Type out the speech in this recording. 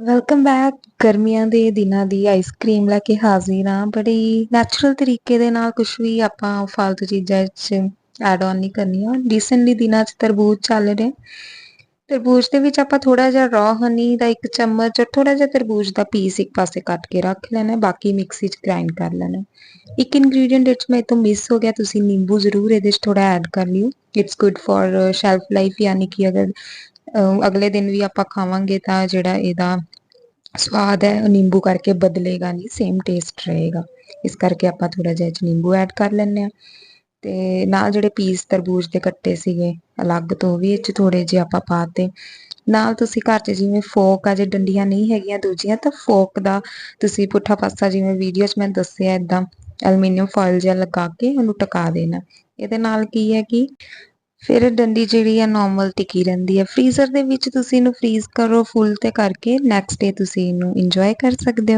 Welcome back ਗਰਮੀਆਂ ਦੇ ਦਿਨਾਂ ਦੀ ਆਈਸਕ੍ਰੀਮ ਲੈ ਕੇ ਹਾਜ਼ਰ ਹਾਂ ਬੜੀ ਨੈਚੁਰਲ ਤਰੀਕੇ ਦੇ ਨਾਲ ਕੁਝ ਵੀ ਆਪਾਂ ਫਾਲਤੂ ਚੀਜ਼ਾਂ 'ਚ ਐਡ ਆਨ ਨਹੀਂ ਕਰਨੀ ਆ ਰੀਸੈਂਟਲੀ ਦਿਨਾਂ 'ਚ ਤਰਬੂਜ ਚੱਲ ਰਹੇ। ਤਰਬੂਜ ਦੇ ਵਿੱਚ ਆਪਾਂ ਥੋੜਾ ਜਿਹਾ ਰॉ ਹਨੀ ਦਾ ਇੱਕ ਚਮਚ ਔਰ ਥੋੜਾ ਜਿਹਾ ਤਰਬੂਜ ਦਾ ਪੀਸ ਇੱਕ ਪਾਸੇ ਕੱਟ ਕੇ ਰੱਖ ਲੈਣਾ। ਬਾਕੀ ਮਿਕਸੀ 'ਚ ਗ੍ਰਾਈਂਡ ਕਰ ਲੈਣਾ। ਇੱਕ ਇਨਗਰੀਡੀਅੰਟ ਵਿੱਚ ਮੈਂ ਤੋਂ ਮਿਸ ਹੋ ਗਿਆ। ਤੁਸੀਂ ਨਿੰਬੂ ਜ਼ਰੂਰ ਇਹਦੇ 'ਚ ਥੋੜਾ ਐਡ ਕਰ ਲਿਓ। It's good for shelf life ਯਾਨੀ ਕਿ ਅਗਰ ਅਗਲੇ ਦਿਨ ਵੀ ਆਪਾਂ ਖਾਵਾਂਗੇ ਤਾਂ ਜਿਹੜਾ ਇਹਦਾ ਸਵਾਦ ਹੈ, ਉਹ ਨਿੰਬੂ ਕਰਕੇ ਬਦਲੇਗਾ ਨਹੀਂ ਸੇਮ ਟੇਸਟ ਰਹੇਗਾ। ਇਸ ਕਰਕੇ ਆਪਾਂ ਥੋੜਾ ਜਿਹਾ ਚ ਨਿੰਬੂ ਐਡ ਕਰ ਲੈਣੇ ਆ ਤੇ ਨਾਲ ਜਿਹੜੇ ਪੀਸ ਤਰਬੂਜ ਦੇ ਕੱਟੇ ਸੀਗੇ, ਅਲੱਗ ਤੋਂ ਵੀ ਇਹ ਚ ਥੋੜੇ ਜਿਹਾ ਆਪਾਂ ਪਾਤੇ ਨਾਲ ਤੁਸੀਂ ਘਰ 'ਚ ਜਿਵੇਂ ਫੋਕ ਆ, ਜੇ ਡੰਡੀਆਂ ਨਹੀਂ ਹੈਗੀਆਂ ਦੂਜੀਆਂ, ਤਾਂ ਫੋਕ ਦਾ ਤੁਸੀਂ ਪੁੱਠਾ ਪਾਸਾ ਜਿਵੇਂ ਵੀਡੀਓ 'ਚ ਮੈਂ ਦੱਸਿਆ ਇਦਾਂ ਐਲੂਮੀਨੀਅਮ ਫੋਇਲ ਜਿਹਾ ਲਗਾ ਕੇ ਉਹਨੂੰ ਟਿਕਾ ਦੇਣਾ। ਇਹਦੇ ਨਾਲ ਕੀ ਹੈ ਕਿ ਫਿਰ ਡੰਡੀ ਜਿਹੜੀ ਆ ਨਾਰਮਲ ਟਿਕੀ ਰਹਿੰਦੀ ਹੈ ਫ੍ਰੀਜ਼ਰ ਦੇ ਵਿੱਚ ਤੁਸੀਂ ਇਹਨੂੰ ਫ੍ਰੀਜ਼ ਕਰੋ ਫੁੱਲ ਤੇ ਕਰਕੇ ਨੈਕਸਟ ਡੇ ਤੁਸੀਂ ਇਹਨੂੰ ਇੰਜੋਏ ਕਰ ਸਕਦੇ ਹੋ।